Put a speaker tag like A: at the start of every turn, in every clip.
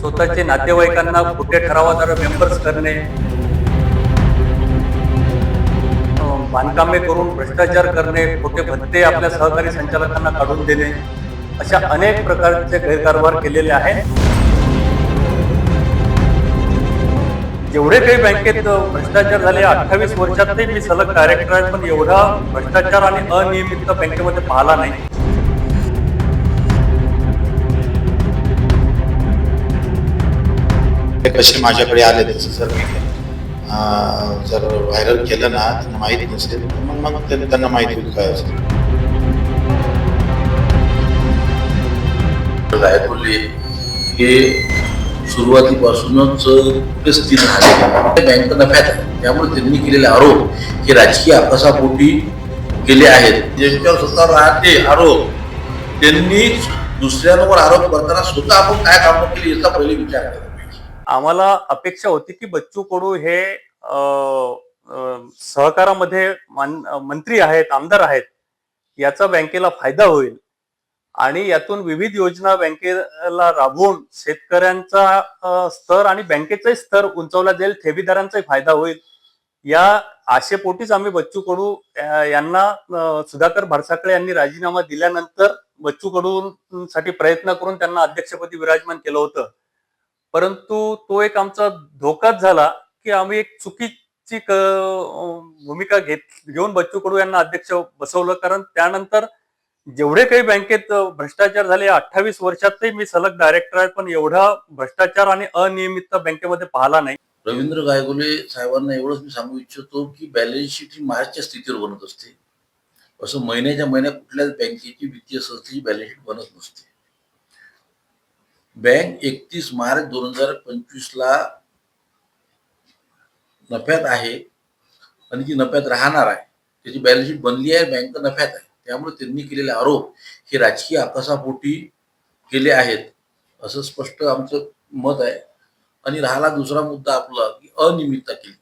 A: स्वतःचे नातेवाईकांना खोटे ठरावाद्वारे मेंबर्स करणे. बांधकामे करून भ्रष्टाचार करणे खोटे भत्ते आपल्या सहकारी संचालकांना काढून देणे अशा अनेक प्रकारचे गैरकारभार केलेले आहेत. जेवढे काही बँकेत भ्रष्टाचार झाले अठ्ठावीस वर्षातही मी सलग डायरेक्टर आहे पण एवढा भ्रष्टाचार आणि अनियमित बँकेमध्ये पाहिला नाही.
B: ते कसे माझ्याकडे आले त्याचं जर मी जर व्हायरल केलं ना त्यांना माहिती नसेल तर मग मग त्यांना माहिती होईल काय असेल.
C: गायकवाडले हे सुरुवातीपासूनच कुठे स्थिर झाले बँक नफ्यात आहे. त्यामुळे त्यांनी केलेले आरोप हे राजकीय अभ्यासापोटी केले आहेत. ज्यांच्यावर स्वतः राहते आरोप त्यांनी दुसऱ्यांवर आरोप करताना स्वतः आपण काय कामं केली याचा पहिले विचार करतो
A: आम्हाला अपेक्षा होती की बच्चू कडू हे अं, सहकारामध्ये मान- मंत्री आहेत आमदार आहेत याचा बँकेला फायदा होईल. आणि यातून विविध योजना बँकेला राबवून शेतकऱ्यांचा स्तर आणि बँकेचाही स्तर उंचावला जाईल ठेवीदारांचाही फायदा होईल. या आशेपोटीच आम्ही बच्चू कडू यांना सुधाकर भरसाकळे यांनी राजीनामा दिल्यानंतर बच्चू कडूंसाठी प्रयत्न करून त्यांना अध्यक्षपदी विराजमान केलं होतं. परंतु तो एक आमचा धोकाच झाला की आम्ही एक चुकीची भूमिका घेत घेऊन बच्चू कडू यांना अध्यक्ष बसवलं. कारण त्यानंतर जेवढे काही बँकेत भ्रष्टाचार झाले अठ्ठावीस वर्षातही मी सलग डायरेक्टर आहे पण एवढा भ्रष्टाचार आणि अनियमितता बँकेमध्ये पाहिला नाही.
C: रवींद्र गायगुले साहेबांना एवढंच मी सांगू इच्छितो की बॅलन्स शीट ही मार्चच्या स्थितीवर बनत असते. असं महिन्याच्या महिन्यात कुठल्याच बँकेची वित्तीय संस्थेची बॅलन्स शीट बनत नसते. बँक एकतीस मार्च दोन हजार पंचवीस ला नफ्यात आहे आणि ती नफ्यात राहणार आहे. त्याची बॅलन्स शीट बनली आहे बँक नफ्यात आहे. त्यामुळे त्यांनी केलेले आरोप हे राजकीय आकाशापोटी केले आहेत असं स्पष्ट आमचं मत आहे. आणि राहिला दुसरा मुद्दा आपला की अनियमितता केली.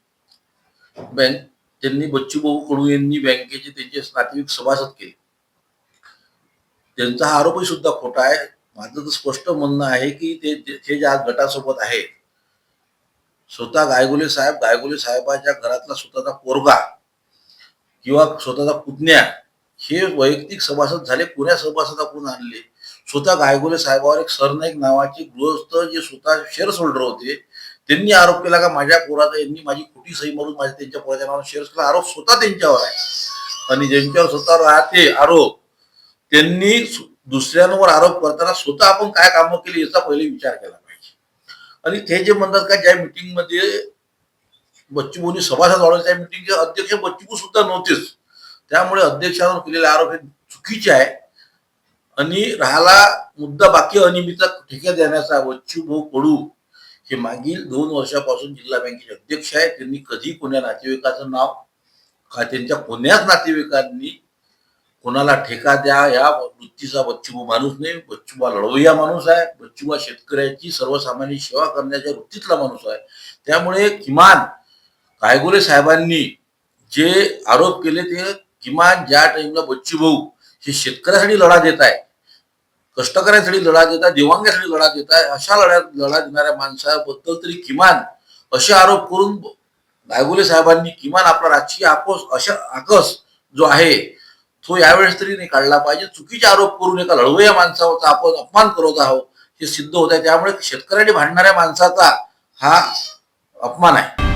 C: बँक त्यांनी बच्चूभाऊ कडू यांनी बँकेचे त्यांचे नातेवाईक सभासद केले. त्यांचा हा आरोपही सुद्धा खोटा आहे. माझं तर स्पष्ट म्हणणं आहे की ते ते- ज्या गटासोबत आहेत स्वतः गायगुले साहेब गायगुले साहेबाच्या घरातला स्वतःचा पोरगा किंवा स्वतःचा पुतण्या हे वैयक्तिक सभासद झाले पुण्या सभासदाकडून आणले. स्वतः गायगुले साहेबावर एक सरनाईक नावाचे गृहस्थ जे स्वतः शेअर्स होल्डर होते त्यांनी आरोप केला का माझ्या पोराचा यांनी माझी खोटी सही मारून माझ्या त्यांच्या पोराच्या नावावर शेअर्स केला. आरोप स्वतः त्यांच्यावर आहे. आणि ज्यांच्यावर स्वतः राहते आरोप त्यांनी दुसऱ्यांवर आरोप करताना स्वतः आपण काय कामं केली याचा पहिले विचार केला पाहिजे. आणि ते जे म्हणतात का ज्या मिटिंगमध्ये मध्ये बच्चूभाऊनी सभासद वाढवले त्या मिटिंगचे अध्यक्ष बच्चूभाऊ सुद्धा नव्हतेच. त्यामुळे अध्यक्षांवर केलेले आरोप हे चुकीचे आहे. आणि राहिला मुद्दा बाकी अनियमितता ठेक्या देण्याचा बच्चूभाऊ कडू हे मागील दोन वर्षापासून जिल्हा बँकेचे अध्यक्ष आहेत. त्यांनी कधी कोण्या नातेवाईकाचं नाव का त्यांच्या कोण्याच नातेवाईकांनी कोणाला ठेका द्या या वृत्तीचा बच्चूबा माणूस नाही बच्चूबा लढवय्या माणूस आहे बच्चूबा शेतकऱ्याची सर्वसामान्य सेवा करण्याच्या वृत्तीतला माणूस आहे. त्यामुळे किमान गायगुले साहेबांनी जे आरोप केले ते किमान ज्या टाइमला बच्चू भाऊ हे शेतकऱ्यासाठी लढा देत आहे कष्टकऱ्यांसाठी लढा देत आहे दिव्यांगासाठी लढा देत आहे अशा लढ्या लढा देणाऱ्या माणसाबद्दल तरी किमान असे आरोप करून गायगुले साहेबांनी किमान आपला राजकीय आकोस अशा आकस जो आहे तो यावेळेस तरी नाही काढला पाहिजे. चुकीचे आरोप करून एका लढवया माणसाचा आपण अपमान करत आहोत हे सिद्ध होत आहे. त्यामुळे शेतकऱ्याने भांडणाऱ्या माणसाचा हा अपमान आहे.